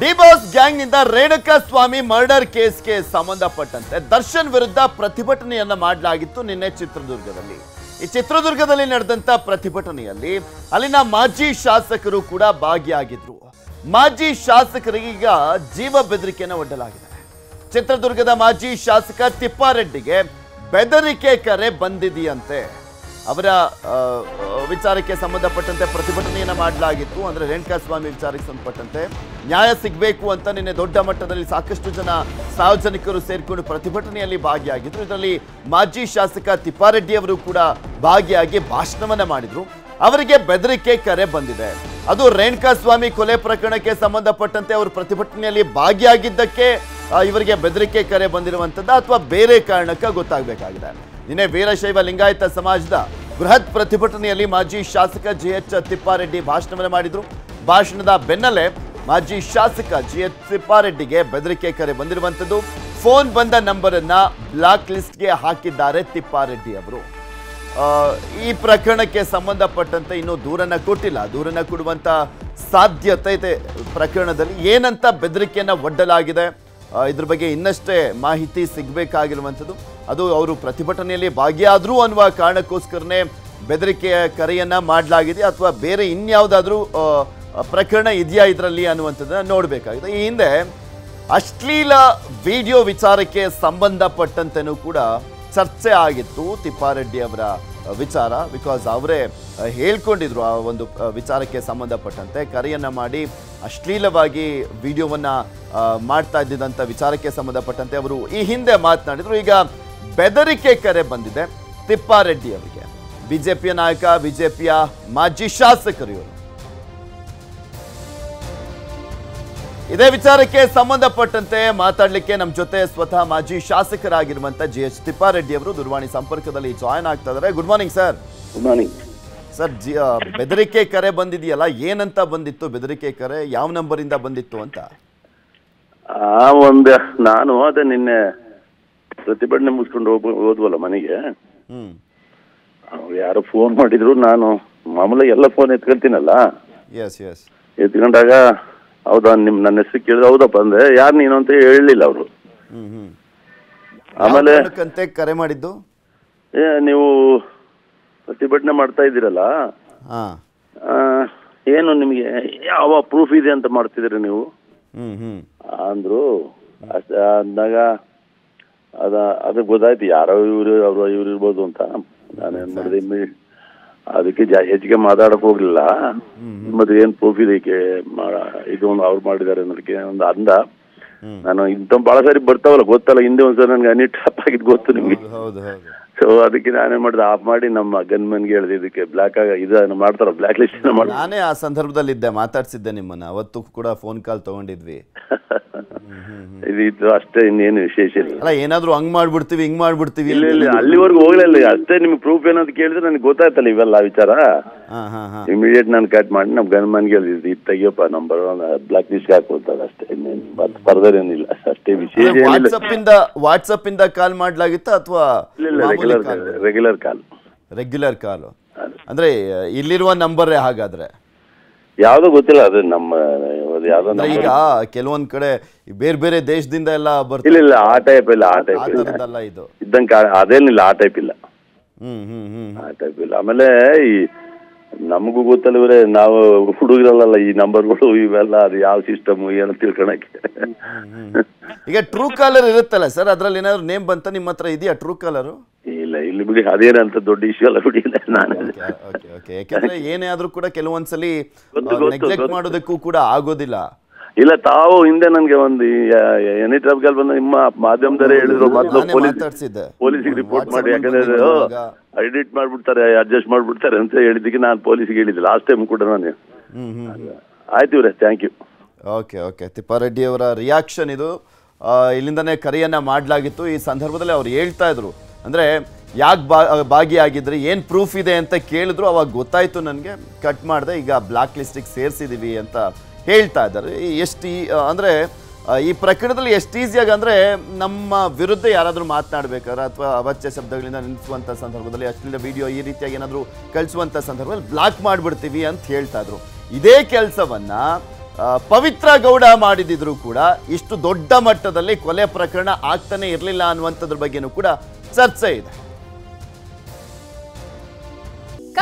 D boss ಗ್ಯಾಂಗ್ನಿಂದ Renuka Swamy murder ಕೇಸ್ಗೆ ಸಂಬಂಧಪಟ್ಟಂತೆ ದರ್ಶನ್ ವಿರುದ್ಧ ಪ್ರತಿಭಟನೆಯನ್ನ ಮಾಡಲಾಗಿತ್ತು ನಿನ್ನೆ ಚಿತ್ರದುರ್ಗದಲ್ಲಿ. ಈ ಚಿತ್ರದುರ್ಗದಲ್ಲಿ ನಡೆದಂತ ಪ್ರತಿಭಟನೆಯಲ್ಲಿ ಅಲ್ಲಿನ ಮಾಜಿ ಶಾಸಕರು ಕೂಡ ಭಾಗಿಯಾಗಿದ್ರು. ಮಾಜಿ ಶಾಸಕರಿಗೀಗ ಜೀವ ಬೆದರಿಕೆಯನ್ನು ಒಡ್ಡಲಾಗಿದೆ. ಚಿತ್ರದುರ್ಗದ ಮಾಜಿ ಶಾಸಕ ತಿಪ್ಪಾರೆಡ್ಡಿಗೆ ಬೆದರಿಕೆ ಕರೆ ಬಂದಿದೆಯಂತೆ. ಅವರ ವಿಚಾರಕ್ಕೆ ಸಂಬಂಧಪಟ್ಟಂತೆ ಪ್ರತಿಭಟನೆಯನ್ನು ಮಾಡಲಾಗಿತ್ತು. ಅಂದರೆ ರೇಣುಕಾ ಸ್ವಾಮಿ ವಿಚಾರಕ್ಕೆ ಸಂಬಂಧಪಟ್ಟಂತೆ ನ್ಯಾಯ ಸಿಗಬೇಕು ಅಂತ ನಿನ್ನೆ ದೊಡ್ಡ ಮಟ್ಟದಲ್ಲಿ ಸಾಕಷ್ಟು ಜನ ಸಾರ್ವಜನಿಕರು ಸೇರಿಕೊಂಡು ಪ್ರತಿಭಟನೆಯಲ್ಲಿ ಭಾಗಿಯಾಗಿದ್ದರು ಇದರಲ್ಲಿ ಮಾಜಿ ಶಾಸಕ ತಿಪ್ಪಾರೆಡ್ಡಿ ಅವರು ಕೂಡ ಭಾಗಿಯಾಗಿ ಭಾಷಣವನ್ನು ಮಾಡಿದರು. ಅವರಿಗೆ ಬೆದರಿಕೆ ಕರೆ ಬಂದಿದೆ. ಅದು ರೇಣುಕಾ ಸ್ವಾಮಿ ಕೊಲೆ ಪ್ರಕರಣಕ್ಕೆ ಸಂಬಂಧಪಟ್ಟಂತೆ ಅವರು ಪ್ರತಿಭಟನೆಯಲ್ಲಿ ಭಾಗಿಯಾಗಿದ್ದಕ್ಕೆ ಇವರಿಗೆ ಬೆದರಿಕೆ ಕರೆ ಬಂದಿರುವಂಥದ್ದು ಅಥವಾ ಬೇರೆ ಕಾರಣಕ್ಕೆ ಗೊತ್ತಾಗಬೇಕಾಗಿದೆ. ನಿನ್ನೆ ವೀರಶೈವ ಲಿಂಗಾಯತ ಸಮಾಜದ ಬೃಹತ್ ಪ್ರತಿಭಟನೆಯಲ್ಲಿ ಮಾಜಿ ಶಾಸಕ ಜಿ ಎಚ್ ತಿಪ್ಪಾರೆಡ್ಡಿ ಭಾಷಣವನ್ನು ಮಾಡಿದ್ರು. ಭಾಷಣದ ಬೆನ್ನಲ್ಲೇ ಮಾಜಿ ಶಾಸಕ ಜಿ ಎಚ್ ತಿಪ್ಪಾರೆಡ್ಡಿಗೆ ಬೆದರಿಕೆ ಕರೆ ಬಂದಿರುವಂತದ್ದು ಫೋನ್ ಬಂದ ನಂಬರ್ ಅನ್ನ ಬ್ಲಾಕ್ ಲಿಸ್ಟ್ಗೆ ಹಾಕಿದ್ದಾರೆ ತಿಪ್ಪಾರೆಡ್ಡಿ ಅವರು. ಈ ಪ್ರಕರಣಕ್ಕೆ ಸಂಬಂಧಪಟ್ಟಂತೆ ಇನ್ನೂ ದೂರನ್ನ ಕೊಟ್ಟಿಲ್ಲ. ದೂರನ್ನ ಕೊಡುವಂತ ಸಾಧ್ಯತೆ ಇದೆ ಪ್ರಕರಣದಲ್ಲಿ. ಏನಂತ ಬೆದರಿಕೆಯನ್ನ ಒಡ್ಡಲಾಗಿದೆ? ಇದ್ರ ಬಗ್ಗೆ ಇನ್ನಷ್ಟೇ ಮಾಹಿತಿ ಸಿಗಬೇಕಾಗಿರುವಂಥದ್ದು. ಅದು ಅವರು ಪ್ರತಿಭಟನೆಯಲ್ಲಿ ಭಾಗಿಯಾದರೂ ಅನ್ನುವ ಕಾರಣಕ್ಕೋಸ್ಕರನೇ ಬೆದರಿಕೆಯ ಕರೆಯನ್ನು ಮಾಡಲಾಗಿದೆ ಅಥವಾ ಬೇರೆ ಇನ್ಯಾವುದಾದ್ರೂ ಪ್ರಕರಣ ಇದೆಯಾ ಇದರಲ್ಲಿ ಅನ್ನುವಂಥದ್ದನ್ನು ನೋಡಬೇಕಾಗಿದೆ. ಈ ಹಿಂದೆ ಅಶ್ಲೀಲ ವಿಡಿಯೋ ವಿಚಾರಕ್ಕೆ ಸಂಬಂಧಪಟ್ಟಂತೆಯೂ ಕೂಡ ಚರ್ಚೆ ಆಗಿತ್ತು ತಿಪ್ಪಾರೆಡ್ಡಿ ಅವರ ವಿಚಾರ ಬಿಕಾಸ್ ಅವರೇ ಹೇಳ್ಕೊಂಡಿದ್ರು ಆ ಒಂದು ವಿಚಾರಕ್ಕೆ ಸಂಬಂಧಪಟ್ಟಂತೆ. ಕರೆಯನ್ನು ಮಾಡಿ ಅಶ್ಲೀಲವಾಗಿ ವಿಡಿಯೋವನ್ನು ಮಾಡ್ತಾ ಇದ್ದಿದ್ದಂಥ ವಿಚಾರಕ್ಕೆ ಸಂಬಂಧಪಟ್ಟಂತೆ ಅವರು ಈ ಹಿಂದೆ ಮಾತನಾಡಿದರು. ಈಗ ಬೆದರಿಕೆ ಕರೆ ಬಂದಿದೆ ತಿಪ್ಪಾರೆಡ್ಡಿ ಅವರಿಗೆ. ಬಿಜೆಪಿಯ ನಾಯಕ ಬಿಜೆಪಿಯ ಮಾಜಿ ಶಾಸಕರು ಇವರು ಇದೇ ವಿಚಾರಕ್ಕೆ ಸಂಬಂಧಪಟ್ಟಂತೆ ಮಾತಾಡಲಿಕ್ಕೆ ನಮ್ಮ ಜೊತೆ ಸ್ವತಃ ಮಾಜಿ ಶಾಸಕರಾಗಿರುವಂತ ಜಿ ಎಚ್ ತಿಪ್ಪಾರೆಡ್ಡಿ ಅವರು ದೂರವಾಣಿ ಸಂಪರ್ಕದಲ್ಲಿ ಜಾಯ್ನ್ ಆಗ್ತಾ ಇದ್ದಾರೆ good morning sir good morning sir G ಬೆದರಿಕೆ ಕರೆ ಬಂದಿದೆಯಲ್ಲ ಏನಂತ ಬಂದಿತ್ತು? ಬೆದರಿಕೆ ಕರೆ ಯಾವ ನಂಬರಿಂದ ಬಂದಿತ್ತು ಅಂತ? ಆ ಒಂದು ನಾನು ಅದೇ ನಿನ್ನೆ ಪ್ರತಿಭಟನೆ ಮುಗಿಸ್ಕೊಂಡು ಹೋಗ್ ಹೋದ್ವಲ್ಲ ಮನೆಗೆ? ಅವ್ರು ಯಾರೋ ಫೋನ್ ಮಾಡಿದ್ರು ನಾನು ಮಾಮೂಲಿ ಎಲ್ಲ ಫೋನ್ ಎತ್ಕೊಳ್ತೀನಲ್ಲ? ಎತ್ಕೊಂಡಾಗ ಹೌದಾ ನಿಮ್ ನನ್ನ ಹೆಸರು ಕೇಳಿದ್ರೆ ಹೌದಪ್ಪ ಅಂದ್ರೆ ಯಾರು ನೀನು ಅಂತ ಹೇಳಲಿಲ್ಲ ಅವರು. ಆಮೇಲೆ ಕರೆ ಮಾಡಿದ್ದು? ಏ ನೀವು ಪ್ರತಿಭಟನೆ ಮಾಡ್ತಾ ಇದ್ದೀರಲ್ಲ? ಏನು ನಿಮಗೆ ಯಾವ ಪ್ರೂಫ್ ಇದೆ ಅಂತ ಮಾಡ್ತಿದ್ರಿ ನೀವು? ಅಂದ್ರು ಅಷ್ಟ ಅಂದಾಗ ಅದ ಅದು ಗೊತ್ತಾಯ್ತು ಯಾರೋ ಇವ್ರು ಅವ್ರು ಇವ್ರು ಇರ್ಬೋದು ಅಂತ. ನಾನೇನ್ ಮಾಡಿದೆ ಅದಕ್ಕೆ ಜಾ ಹೆಚ್ಚಿಗೆ ಮಾತಾಡಕ್ ಹೋಗ್ಲಿಲ್ಲ. ಮತ್ತೆ ಏನ್ ಪ್ರೂಫ್ ಇದಕ್ಕೆ ಇದು ಒಂದು ಅವ್ರು ಮಾಡಿದ್ದಾರೆ ಅನ್ನೋದಕ್ಕೆ ಒಂದು ಅಂದ. ನಾನು ಇಂಥ ಬಹಳ ಸಾರಿ ಬರ್ತಾವಲ್ಲ ಗೊತ್ತಲ್ಲ ಹಿಂದೆ ಒಂದ್ಸಲ ನನ್ಗೆ ಅನಿ ಟಪ್ ಆಗಿದ್ದು ಗೊತ್ತು ನಿಮ್ಗೆ. ಸೊ ಅದಕ್ಕೆ ನಾನೇನ್ ಮಾಡಿದೆ ಆಫ್ ಮಾಡಿ ನಮ್ಮ ಗನ್ಮನ್ಗೆ ಹೇಳಿದೆ ಇದಕ್ಕೆ ಬ್ಲಾಕ್ ಆಗ ಇದನ್ನ ಮಾಡ್ತಾರ ಬ್ಲಾಕ್ ಲಿಸ್ಟ್ ನಾನೇ ಆ ಸಂದರ್ಭದಲ್ಲಿ ಇದ್ದೆ ಮಾತಾಡ್ಸಿದ್ದೆ ನಿಮ್ಮನ್ನ. ಅವತ್ತು ಕೂಡ ಫೋನ್ ಕಾಲ್ ತಗೊಂಡಿದ್ವಿ. ಇದು ಅಷ್ಟೇ ಇನ್ನೇನು ವಿಶೇಷ ಇಲ್ಲ. ಅಲ್ಲ ಏನಾದ್ರೂ ಹಂಗ್ ಮಾಡ್ಬಿಡ್ತೀವಿ ಹಿಂಗ್ ಮಾಡ್ಬಿಡ್ತೀವಿ ಇಲ್ಲ ಇಲ್ಲ ಅಲ್ಲಿವರೆಗೂ ಹೋಗ್ಲಿಲ್ಲ. ಅಷ್ಟೇ ನಿಮ್ಗೆ ಪ್ರೂಫ್ ಏನಂತ ಕೇಳಿದ್ರೆ ನನಗೆ ಗೊತ್ತಾಯ್ತಲ್ಲ ಇವೆಲ್ಲ ವಿಚಾರ. ಇಮಿಡಿಯೇಟ್ ನಾನು ಕಟ್ ಮಾಡಿ ನಮ್ಮ ಗನ್ಮನ್ಗೆ ಇದು ತೆಗಿಯಪ್ಪ ನಂಬರ್ ಬ್ಲಾಕ್ ಲಿಸ್ಟ್ ಹಾಕೊಳ್ತಾರೆ ಅಷ್ಟೇ. ಇನ್ನೇನು ಫರ್ದರ್ ಏನಿಲ್ಲ. ಅಷ್ಟೇ ವಿಶೇಷ ವಾಟ್ಸಪ್ ಇಂದ ವಾಟ್ಸಪ್ ಇಂದ ಕಾಲ್ ಮಾಡ್ಲಾಗಿತ್ತ ಅಥವಾ ಇಲ್ಲ call regular regular call regular call ಅಂದ್ರೆ ಇಲ್ಲಿರುವ ನಂಬರ್ ಹಾಗಾದ್ರೆ? ಯಾವ್ದೋ ಗೊತ್ತಿಲ್ಲ ಅದು ನಮ್ಮ ಅದು ಯಾವ್ದೋ ಈಗ ಕೆಲವೊಂದ್ ಕಡೆ ಬೇರೆ ಬೇರೆ ದೇಶದಿಂದ ಎಲ್ಲ ಇಲ್ಲ ಇಲ್ಲ ಆ ಟೈಪ್ ಇಲ್ಲ ಆ ಟೈಪ್ ಇಲ್ಲ. ಇದು. ಇದ್ದಂಗೆ ಅದೇನಿಲ್ಲ ಆ ಟೈಪ್ ಇಲ್ಲ. ಆ ಟೈಪ್ ಇಲ್ಲ. ಆಮೇಲೆ ಈ ನಮಗೂ ಗೊತ್ತಲ್ಲ ಇವರೇ ನಾವು ಹುಡುಗರಲ್ಲ ಈ ನಂಬರ್ಗಳು ಇವೆಲ್ಲ ಅದು ಯಾವ ಸಿಸ್ಟಮ್ ಏನೋ ತಿಳ್ಕೊಳಕ್ಕೆ ಈಗ ಟ್ರೂ ಕಾಲರ್ ಇರುತ್ತಲ್ಲ ಸರ್ ಅದ್ರಲ್ಲಿ ಏನಾದ್ರು ನೇಮ್ ಬಂತ ನಿಮ್ಮ ಹತ್ರ ಇದೆಯಾ ಟ್ರೂ ಕಾಲರು ಇಲ್ಲ ಇಲ್ಲಿ ಬಿಡಿ ಅದೇನಂತ ದೊಡ್ಡ ಇಶ್ಯೂ ಅಲ್ಲ ಬಿಡಿ. ನಾನು ಯಾಕಂದ್ರೆ ಏನೇ ಆದ್ರೂ ಕೂಡ ಕೆಲವೊಂದ್ಸಲಿ ನೆಗ್ಲೆಕ್ಟ್ ಮಾಡೋದಕ್ಕೂ ಕೂಡ ಆಗೋದಿಲ್ಲ. ಇಲ್ಲ ತಾವು ಹಿಂದೆ ನನ್ಗೆ ಒಂದು ಎನಿ ಟ್ರಾಫಿಕಲ್ ಬಂದ ನಿಮ್ಮ ಮಾಧ್ಯಮದವರೇ ಹೇಳಿದ್ರು ಮೊದಲು ಪೊಲೀಸಿಗೆ ರಿಪೋರ್ಟ್ ಮಾಡಿ ಯಾಕಂದ್ರೆ ಎಡಿಟ್ ಮಾಡ್ಬಿಡ್ತಾರೆ ಅಡ್ಜಸ್ಟ್ ಮಾಡ್ಬಿಡ್ತಾರೆ ಅಂತ ಹೇಳಿದ್ದಕ್ಕೆ ನಾನು ಪೊಲೀಸಿಗೆ ಹೇಳಿದ್ದೆ ಲಾಸ್ಟ್ ಟೈಮ್ ಕೂಡ ನಾನು ಆಯ್ತು ಇವ್ರೆ thank you okay okay Thippareddy ಅವರ ರಿಯಾಕ್ಷನ್ ಇದು ಇಲ್ಲಿಂದನೇ ಕರೆಯನ್ನ ಮಾಡಲಾಗಿತ್ತು. ಈ ಸಂದರ್ಭದಲ್ಲಿ ಅವ್ರು ಹೇಳ್ತಾ ಇದ್ರು. ಅಂದ್ರೆ ಯಾಕೆ ಬಾ ಭಾಗಿಯಾಗಿದ್ರಿ? ಏನು ಪ್ರೂಫ್ ಇದೆ ಅಂತ ಕೇಳಿದ್ರು, ಅವಾಗ ಗೊತ್ತಾಯಿತು ನನಗೆ. ಕಟ್ ಮಾಡಿದೆ, ಈಗ ಬ್ಲಾಕ್ ಲಿಸ್ಟಿಗೆ ಸೇರಿಸಿದ್ದೀವಿ ಅಂತ ಹೇಳ್ತಾ ಇದ್ದಾರೆ. ಎಷ್ಟು ಅಂದರೆ ಈ ಪ್ರಕರಣದಲ್ಲಿ ಎಷ್ಟು ಈಸಿಯಾಗಿ ಅಂದರೆ, ನಮ್ಮ ವಿರುದ್ಧ ಯಾರಾದರೂ ಮಾತನಾಡಬೇಕಾದ್ರೆ, ಅಥವಾ ಅವಚ್ಯ ಶಬ್ದಗಳಿಂದ ನಿಲ್ಲಿಸುವಂಥ ಸಂದರ್ಭದಲ್ಲಿ ಅಶ್ಲೀಲ ವಿಡಿಯೋ ಈ ರೀತಿಯಾಗಿ ಏನಾದರೂ ಕಳಿಸುವಂಥ ಸಂದರ್ಭದಲ್ಲಿ ಬ್ಲಾಕ್ ಮಾಡಿಬಿಡ್ತೀವಿ ಅಂತ ಹೇಳ್ತಾ ಇದ್ರು. ಇದೇ ಕೆಲಸವನ್ನು ಪವಿತ್ರ ಗೌಡ ಮಾಡಿದಿದ್ರು ಕೂಡ, ಇಷ್ಟು ದೊಡ್ಡ ಮಟ್ಟದಲ್ಲಿ ಕೊಲೆ ಪ್ರಕರಣ ಆಗ್ತಾನೆ ಇರಲಿಲ್ಲ ಅನ್ನುವಂಥದ್ರ ಬಗ್ಗೆನೂ ಕೂಡ ಚರ್ಚೆ ಇದೆ.